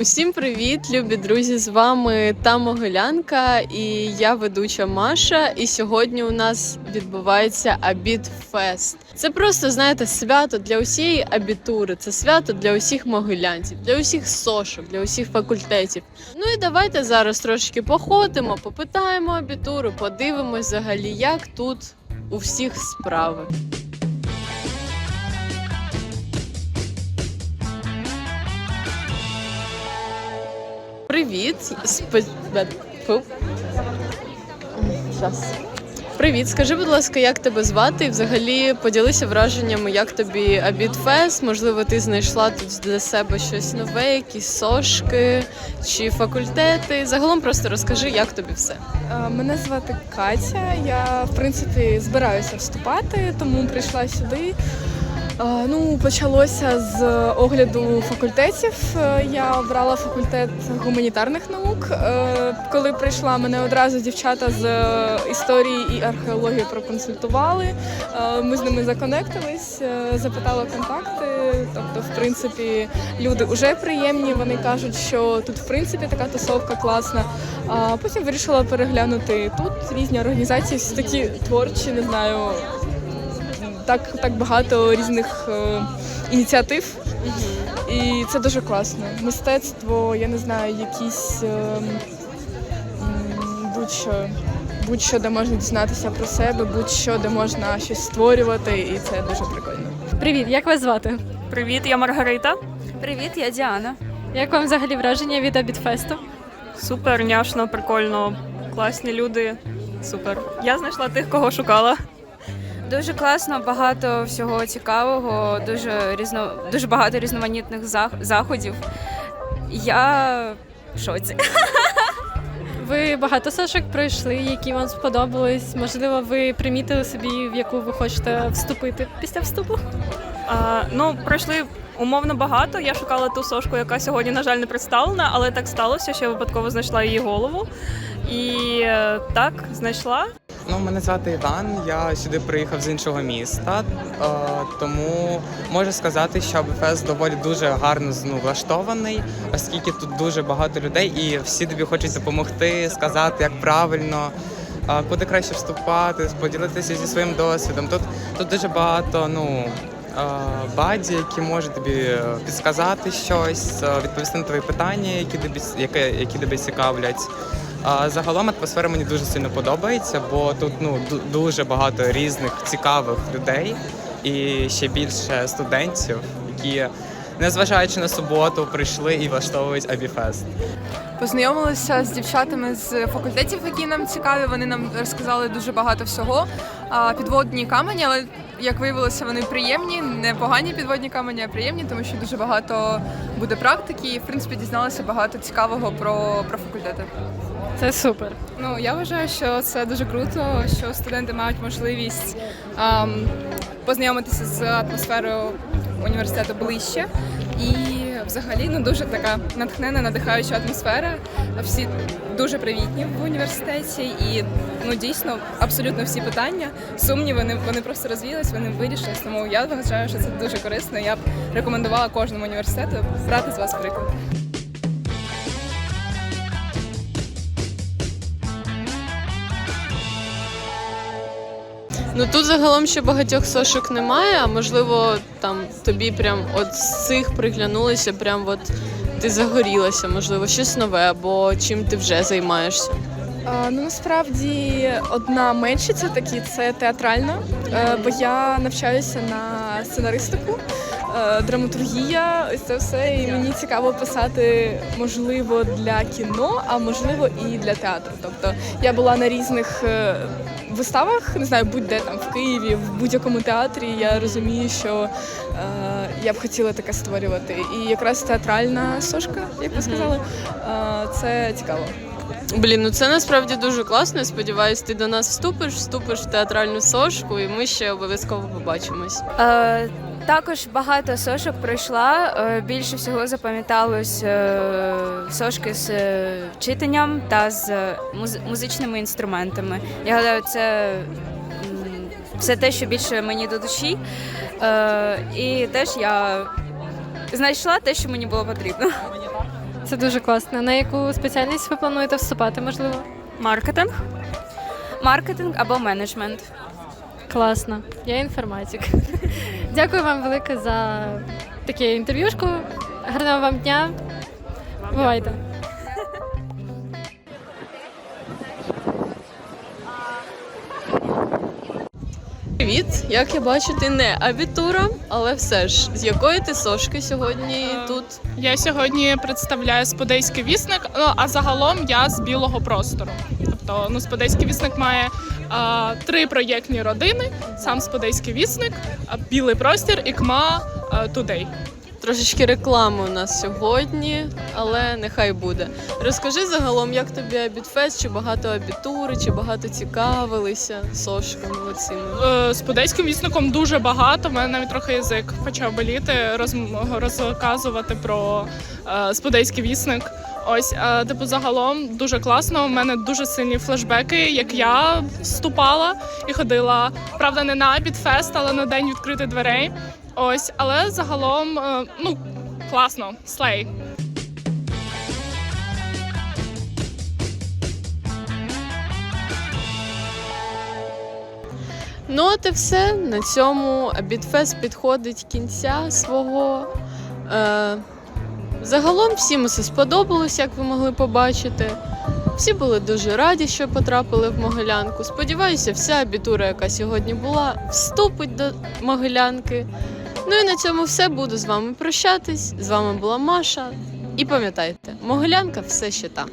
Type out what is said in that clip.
Усім привіт, любі друзі! З вами та Могилянка і я ведуча Маша. І сьогодні у нас відбувається Абітфест. Це просто знаєте свято для усієї абітури. Це свято для усіх могилянців, для усіх сошок, для усіх факультетів. Ну і давайте зараз трошки походимо, попитаємо абітуру, подивимось взагалі, як тут у всіх справи. Привіт. Спе... Фу. Привіт, скажи, будь ласка, як тебе звати? І взагалі поділися враженнями, як тобі Абітфест. Можливо, ти знайшла тут для себе щось нове, якісь сошки чи факультети. Загалом просто розкажи, як тобі все. Е, Мене звати Катя. Я в принципі збираюся вступати, тому прийшла сюди. Ну, почалося з огляду факультетів. Е, Я обрала факультет гуманітарних наук. Е, Коли прийшла, мене одразу дівчата з е, історії і археології проконсультували. Ми з ними законектились, запитала контакти. Тобто, в принципі, люди вже приємні. Вони кажуть, що тут в принципі така тусовка класна. А потім вирішила переглянути тут різні організації, всі такі творчі, не знаю. Так, так багато різних е, ініціатив, і це дуже класно. Мистецтво, я не знаю, якісь е, м, будь-що, будь-що, де можна дізнатися про себе, будь-що, де можна щось створювати, і це дуже прикольно. Привіт, як вас звати? Привіт, я Маргарита. Привіт, я Діана. Як вам взагалі враження від Абітфесту? Супер, няшно, прикольно, класні люди. Супер. Я знайшла тих, кого шукала. Дуже класно, багато всього цікавого, дуже різно, дуже багато різноманітних заходів. Я в шоці. Ви багато сошок пройшли, які вам сподобались. Можливо, ви примітили собі, в яку ви хочете вступити після вступу? А, ну, пройшли умовно багато. Я шукала ту сошку, яка сьогодні, на жаль, не представлена, але так сталося, що я випадково знайшла її голову. І е, так, знайшла. Ну, мене звати Іван. Я сюди приїхав з іншого міста, тому можу сказати, що Абфест доволі дуже гарно ну, влаштований, оскільки тут дуже багато людей, і всі тобі хочуть допомогти, сказати, як правильно. Куди краще вступати, поділитися зі своїм досвідом. Тут, тут дуже багато ну, баді, які можуть тобі е, підсказати щось, е, відповісти на твої питання, які тобі, які, які тебе цікавлять. Загалом атмосфера мені дуже сильно подобається, бо тут ну дуже багато різних цікавих людей і ще більше студентів, які, незважаючи на суботу, прийшли і влаштовують Абіфест. Познайомилися з дівчатами з факультетів, які нам цікаві. Вони нам розказали дуже багато всього. Підводні камені, але як виявилося, вони приємні, не погані підводні камені, а приємні, тому що дуже багато буде практики. І в принципі дізналися багато цікавого про, про факультети. Це супер. Ну я вважаю, що це дуже круто, що студенти мають можливість ем, познайомитися з атмосферою університету ближче. І взагалі ну дуже така натхнена, надихаюча атмосфера. Всі дуже привітні в університеті, і ну дійсно абсолютно всі питання, сумніви вони, вони просто розвіялись, вони вирішились. Тому я вважаю, що це дуже корисно. Я б рекомендувала кожному університету брати з вас приклад. Ну тут загалом ще багатьох сошок немає, а можливо, там тобі прям от з цих приглянулися, прям от ти загорілася, можливо, щось нове, або чим ти вже займаєшся. Ну насправді одна меншиця такі це театральна, е, бо я навчаюся на сценаристику, драматургія, ось це все. І мені цікаво писати, можливо, для кіно, а можливо і для театру. Тобто я була на різних е, виставах, не знаю, будь-де там в Києві, в будь-якому театрі. Я розумію, що е, я б хотіла таке створювати. І якраз театральна сошка, як ви сказали, е, це цікаво. Блін, ну це насправді дуже класно. Сподіваюсь, ти до нас вступиш, вступиш в театральну сошку, і ми ще обов'язково побачимось. Е, також багато сошок пройшла. Е, більше всього запам'яталось е, сошки з е, читанням та з музичними інструментами. Я гадаю, це все те, що більше мені до душі. І теж я знайшла те, що мені було потрібно. Це дуже класно. На яку спеціальність ви плануєте вступати, можливо? Маркетинг. Маркетинг або менеджмент. Класно. Я інформатик. Дякую вам велике за таке інтерв'юшку. Гарного вам дня. Бувайте. Привіт! Як я бачу, ти не абітура, але все ж з якої ти сошки сьогодні Е, тут? Я сьогодні представляю сподейський вісник, ну а загалом я з білого простору. Тобто, ну, сподейський вісник має три проєктні родини: сам сподейський вісник, а, білий простір і КМА Тудей. Трошечки реклами у нас сьогодні, але нехай буде. Розкажи загалом, як тобі абітфест, чи багато абітури, чи багато цікавилися сошками оцими? Е, Сподейським вісником дуже багато. У мене навіть трохи язик почав боліти, розказувати про е, сподейський вісник. Ось, е, типу, загалом дуже класно. У мене дуже сильні флешбеки, як я вступала і ходила, правда, не на Абітфест, але на день відкритих дверей. Ось, але загалом, е, ну, класно, слей. Ну, от і все. На цьому Абітфест підходить кінця свого. Е, загалом всім усе сподобалось, як ви могли побачити. Всі були дуже раді, що потрапили в Могилянку. Сподіваюся, вся абітура, яка сьогодні була, вступить до Могилянки. Ну і на цьому все. Буду з вами прощатись. З вами була Маша. І пам'ятайте, Могилянка все ще там.